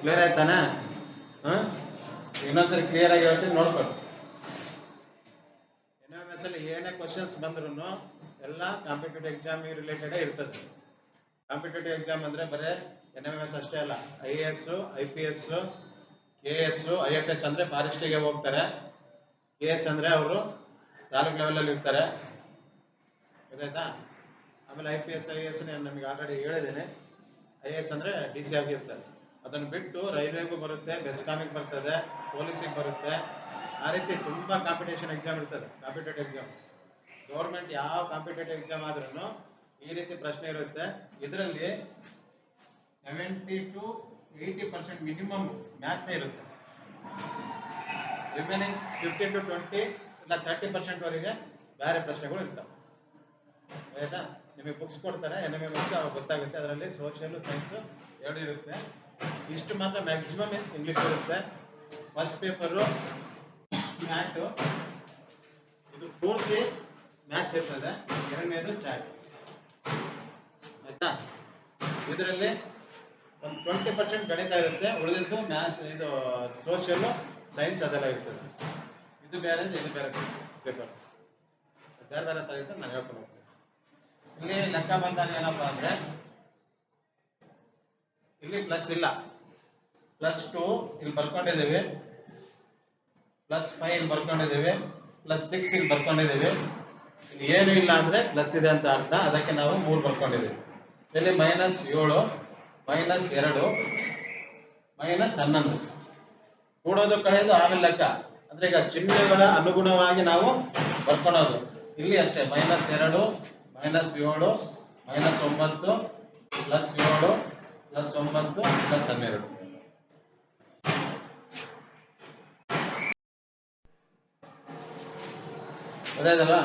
Clear ಆಯ್ತಾನೆ? ಇನ್ನೊಂದ್ಸರಿ clear ಆಗಿ ಹೇಳ್ತೀನಿ, ನೋಡ್ಕೊಳ್ಳಿ. ಎನ್ ಎಂ ಎಸ್ ಅಲ್ಲಿ ಏನೇ ಕ್ವಶನ್ಸ್ ಬಂದ್ರು ಎಲ್ಲ ಕಾಂಪಿಟೇಟಿವ್ ಎಕ್ಸಾಮ್ ರಿಲೇಟೆಡ್ ಇರ್ತದೆ. ಕಾಂಪಿಟೇಟಿವ್ ಎಕ್ಸಾಮ್ ಅಂದ್ರೆ ಬರೇ ಎನ್ ಎಂ ಎಸ್ ಅಷ್ಟೇ ಅಲ್ಲ I A S I P S K S I F S ಅಂದ್ರೆ ಫಾರೆಸ್ಟಿಗೆ ಹೋಗ್ತಾರೆ. ಕೆ ಎಸ್ ಅಂದ್ರೆ ಅವರು ತಾಲೂಕ್ ಲೆವೆಲಲ್ಲಿ ಇರ್ತಾರೆ. ಗೊತ್ತಾಯ್ತಾ? ಆಮೇಲೆ I P S I S ನಮಗೆ ಆಲ್ರೆಡಿ ಹೇಳಿದ್ದೀನಿ. ಐ ಎಸ್ ಅಂದ್ರೆ ಡಿ ಸಿ ಆಗಿರ್ತಾರೆ ಅದನ್ನು ಬಿಟ್ಟು ರೈಲ್ವೆಗೂ ಬರುತ್ತೆ ಬೆಸ್ಕಾಮಿಗೆ ಬರ್ತದೆ ಪೊಲೀಸಿಗೆ ಬರುತ್ತೆ. ಆ ರೀತಿ ತುಂಬಾ ಕಾಂಪಿಟೇಷನ್ ಎಕ್ಸಾಮ್ ಇರ್ತದೆ ಕಾಂಪಿಟೇಟಿವ್ ಎಕ್ಸಾಮ್ ಗೌರ್ಮೆಂಟ್ ಯಾವ ಕಾಂಪಿಟೇಟಿವ್ ಎಕ್ಸಾಮ್ ಆದ್ರೂ ಈ ರೀತಿ ಪ್ರಶ್ನೆ ಇರುತ್ತೆ. ಇದರಲ್ಲಿ seventy to eighty percent minimum ಮ್ಯಾಥ್ಸೇ ಇರುತ್ತೆ. ರಿಮೈನಿಂಗ್ ಫಿಫ್ಟೀನ್ ಟು ಟ್ವೆಂಟಿ ಇಲ್ಲ ತರ್ಟಿ ಪರ್ಸೆಂಟ್ ವರೆಗೆ ಬೇರೆ ಪ್ರಶ್ನೆಗಳು ಇರ್ತವೆ. ಆಯ್ತಾ? ನಿಮಗೆ ಬುಕ್ಸ್ ಕೊಡ್ತಾರೆ ಎನ್ ಎಂ ಎಸ್ ಅವಾಗ ಗೊತ್ತಾಗುತ್ತೆ. ಅದರಲ್ಲಿ ಸೋಷಿಯಲ್ ಸೈನ್ಸ್ ಎರಡು ಇರುತ್ತೆ. ಇಷ್ಟು ಮಾತ್ರ ಮ್ಯಾಕ್ಸಿಮಮ್ ಇಂಗ್ಲೀಷ್ ಇರುತ್ತೆ? ಫಸ್ಟ್ ಪೇಪರು ಮ್ಯಾಟು ಇದು ಪೂರ್ತಿ ಮ್ಯಾಥ್ಸ್ ಇರ್ತದೆ. ಎರಡನೇದು ಚಾಟ್ ಆಯ್ತಾ? ಇದರಲ್ಲಿ ಒಂದು ಟ್ವೆಂಟಿ ಪರ್ಸೆಂಟ್ ಗಣಿತ ಇರುತ್ತೆ. ಉಳಿದಿದ್ದು ಮ್ಯಾಥ್ ಇದು ಸೋಷಿಯಲ್ ಸೈನ್ಸ್ ಅದೆಲ್ಲ ಇರ್ತದೆ. ಇದು ಬೇರೆ ಇದು ಬೇರೆ ಪೇಪರ್ ಬೇರೆ ಬೇರೆ ಥರ ಇರ್ತದೆ, ನಾನು ಹೇಳ್ಕೊಂಡು ಹೋಗ್ತೀನಿ ಇಲ್ಲಿ ಲೆಕ್ಕ ಬಂದಾಗ ಏನಪ್ಪಾ ಅಂದ್ರೆ ಇಲ್ಲಿ ಪ್ಲಸ್ ಇಲ್ಲ. ಪ್ಲಸ್ ಟು ಇಲ್ಲಿ ಬರ್ಕೊಂಡಿದ್ದೇವೆ. ಪ್ಲಸ್ ಫೈವ್ ಇಲ್ಲಿ ಬರ್ಕೊಂಡಿದ್ದೇವೆ. ಪ್ಲಸ್ ಸಿಕ್ಸ್ ಇಲ್ಲಿ ಬರ್ಕೊಂಡಿದ್ದೇವೆ. ಇಲ್ಲಿ ಏನು ಇಲ್ಲ ಅಂದ್ರೆ ಪ್ಲಸ್ ಇದೆ ಅಂತ ಅರ್ಥ. ಅದಕ್ಕೆ ನಾವು ಮೂರು ಬರ್ಕೊಂಡಿದ್ದೇವೆ. ಇಲ್ಲಿ ಮೈನಸ್ ಏಳು ಮೈನಸ್ ಎರಡು ಮೈನಸ್ ಹನ್ನೊಂದು. ಕೂಡೋದು ಕಳೆಯೋದು ಆಮೇಲೆ ಲೆಕ್ಕ. ಅಂದ್ರೆ ಈಗ ಚಿಹ್ನೆಗಳ ಅನುಗುಣವಾಗಿ ನಾವು ಬರ್ಕೊಳೋದು. ಇಲ್ಲಿ ಅಷ್ಟೇ ಮೈನಸ್ ಎರಡು ಮೈನಸ್ ಏಳು ಮೈನಸ್ ಒಂಬತ್ತು ಪ್ಲಸ್ ಏಳು ಪ್ಲಸ್ ಒಂಬತ್ತು ಪ್ಲಸ್ ಹನ್ನೆರಡು. ಗೊತ್ತಾಯ್ತಲ್ಲ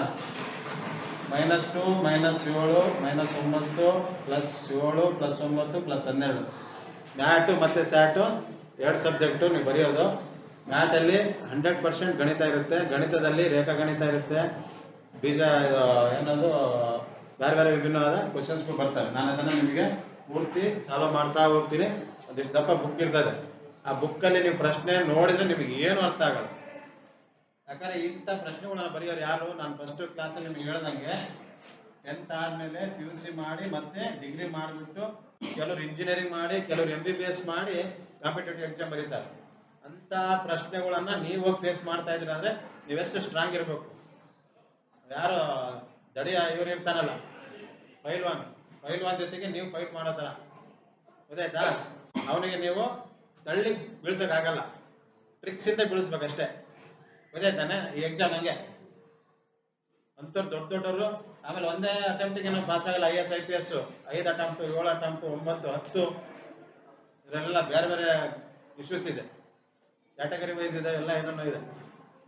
ಮೈನಸ್ ಟು, ಮೈನಸ್ ಏಳು, ಮೈನಸ್ ಒಂಬತ್ತು, ಪ್ಲಸ್ ಏಳು, ಪ್ಲಸ್ ಒಂಬತ್ತು, ಪ್ಲಸ್ ಹನ್ನೆರಡು. ಮ್ಯಾಟು ಮತ್ತು ಸ್ಯಾಟು, ಎರಡು ಸಬ್ಜೆಕ್ಟು ನೀವು ಬರೆಯೋದು. ಮ್ಯಾಟಲ್ಲಿ ಹಂಡ್ರೆಡ್ ಪರ್ಸೆಂಟ್ ಗಣಿತ ಇರುತ್ತೆ. ಗಣಿತದಲ್ಲಿ ರೇಖಾಗಣಿತ ಇರುತ್ತೆ. ಬೀಜ ಏನದು, ಬೇರೆ ಬೇರೆ ವಿಭಿನ್ನವಾದ ಕ್ವಶನ್ಸ್ಗಳು ಬರ್ತವೆ. ನಾನು ಅದನ್ನು ನಿಮಗೆ ಪೂರ್ತಿ ಸಾಲ್ವ್ ಮಾಡ್ತಾ ಹೋಗ್ತೀನಿ. ಒಂದಿಷ್ಟು ದಪ್ಪ ಬುಕ್ ಇರ್ತದೆ. ಆ ಬುಕ್ಕಲ್ಲಿ ನೀವು ಪ್ರಶ್ನೆ ನೋಡಿದ್ರೆ ನಿಮಗೆ ಏನು ಅರ್ಥ ಆಗಲ್ಲ. ಯಾಕಂದ್ರೆ ಇಂಥ ಪ್ರಶ್ನೆಗಳನ್ನ ಬರೆಯೋರು ಯಾರು? ನಾನು ಫಸ್ಟ್ ಕ್ಲಾಸಲ್ಲಿ ನಿಮ್ಗೆ ಹೇಳ್ದಂಗೆ ಟೆಂತ್ ಆದ್ಮೇಲೆ ಪಿ ಯು ಸಿ ಮಾಡಿ, ಮತ್ತೆ ಡಿಗ್ರಿ ಮಾಡಿಬಿಟ್ಟು ಕೆಲವರು ಇಂಜಿನಿಯರಿಂಗ್ ಮಾಡಿ, ಕೆಲವರು ಎಂ ಬಿ ಬಿ ಎಸ್ ಮಾಡಿ ಕಾಂಪಿಟೇಟಿವ್ ಎಕ್ಸಾಮ್ ಬರೀತಾರೆ. ಅಂತ ಪ್ರಶ್ನೆಗಳನ್ನ ನೀವು ಫೇಸ್ ಮಾಡ್ತಾ ಇದ್ದೀರ ಅಂದ್ರೆ ನೀವೆಷ್ಟು ಸ್ಟ್ರಾಂಗ್ ಇರಬೇಕು. ಯಾರು ದಡಿಯ ಇವ್ರು ಇರ್ತಾನಲ್ಲ ಪೈಲ್ವಾನ್. ಪೈಲ್ವಾನ್ ಜೊತೆಗೆ ನೀವು ಫೈಟ್ ಮಾಡೋ ಥರ ಗೊತ್ತಾಯ್ತಾ? ಅವನಿಗೆ ನೀವು ತಳ್ಳಿ ಬೀಳ್ಸೋಕ್ಕಾಗಲ್ಲ. ಟ್ರಿಕ್ಸ್ ಇಂದ ಬೀಳಿಸ್ಬೇಕಷ್ಟೇ. ಗೊತ್ತಾಯ್ತಾನೆ? ಈ ಎಕ್ಸಾಮ್ ಹಂಗೆ. ಅಂತವ್ರು ದೊಡ್ಡ ದೊಡ್ಡವರು, ಆಮೇಲೆ ಒಂದೇ ಅಟೆಂಪ್ಟಿಗೆ ನಾವು ಪಾಸ್ ಆಗಲ್ಲ. I S I P S ಐದು ಅಟೆಂಪ್ಟ್ ಏಳು ಅಟೆಂಪ್ಟ್ ಒಂಬತ್ತು, ಹತ್ತು. ಇದರೆಲ್ಲ ಬೇರೆ ಬೇರೆ ಇಶ್ಯೂಸ್ ಇದೆ. ಕ್ಯಾಟಗರಿ ವೈಸ್ ಇದೆ, ಎಲ್ಲ ಏನೇನೋ ಇದೆ.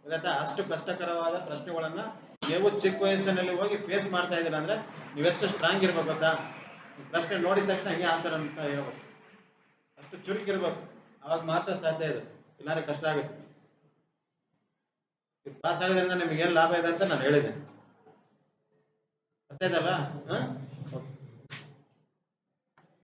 ಗೊತ್ತಾಯ್ತಾ? ಅಷ್ಟು ಕಷ್ಟಕರವಾದ ಪ್ರಶ್ನೆಗಳನ್ನ ನೀವು ಚಿಕ್ಕ ವಯಸ್ಸಿನಲ್ಲಿ ಹೋಗಿ ಫೇಸ್ ಮಾಡ್ತಾ ಇದ್ದೀರಾ ಅಂದ್ರೆ ನೀವೆಷ್ಟು ಸ್ಟ್ರಾಂಗ್ ಇರ್ಬೇಕು ಗೊತ್ತಾ? ಪ್ರಶ್ನೆ ನೋಡಿದ ತಕ್ಷಣ ಹಂಗೆ ಆನ್ಸರ್ ಅಂತ ಹೇಳ್ಬೇಕು. ಅಷ್ಟು ಚುರುಕಿರ್ಬೇಕು ಅವಾಗ ಮಾತ್ರ ಸಾಧ್ಯ ಇದೆ. ಇಲ್ಲಾಂದ್ರೆ ಕಷ್ಟ ಆಗುತ್ತೆ. ಪಾಸ್ ಆಗೋದ್ರಿಂದ ನಿಮ್ಗೆ ಏನು ಲಾಭ ಇದೆ ಅಂತ ನಾನು ಹೇಳಿದೆ. ಗೊತ್ತಾಯ್ತಲ್ಲ? ಹ?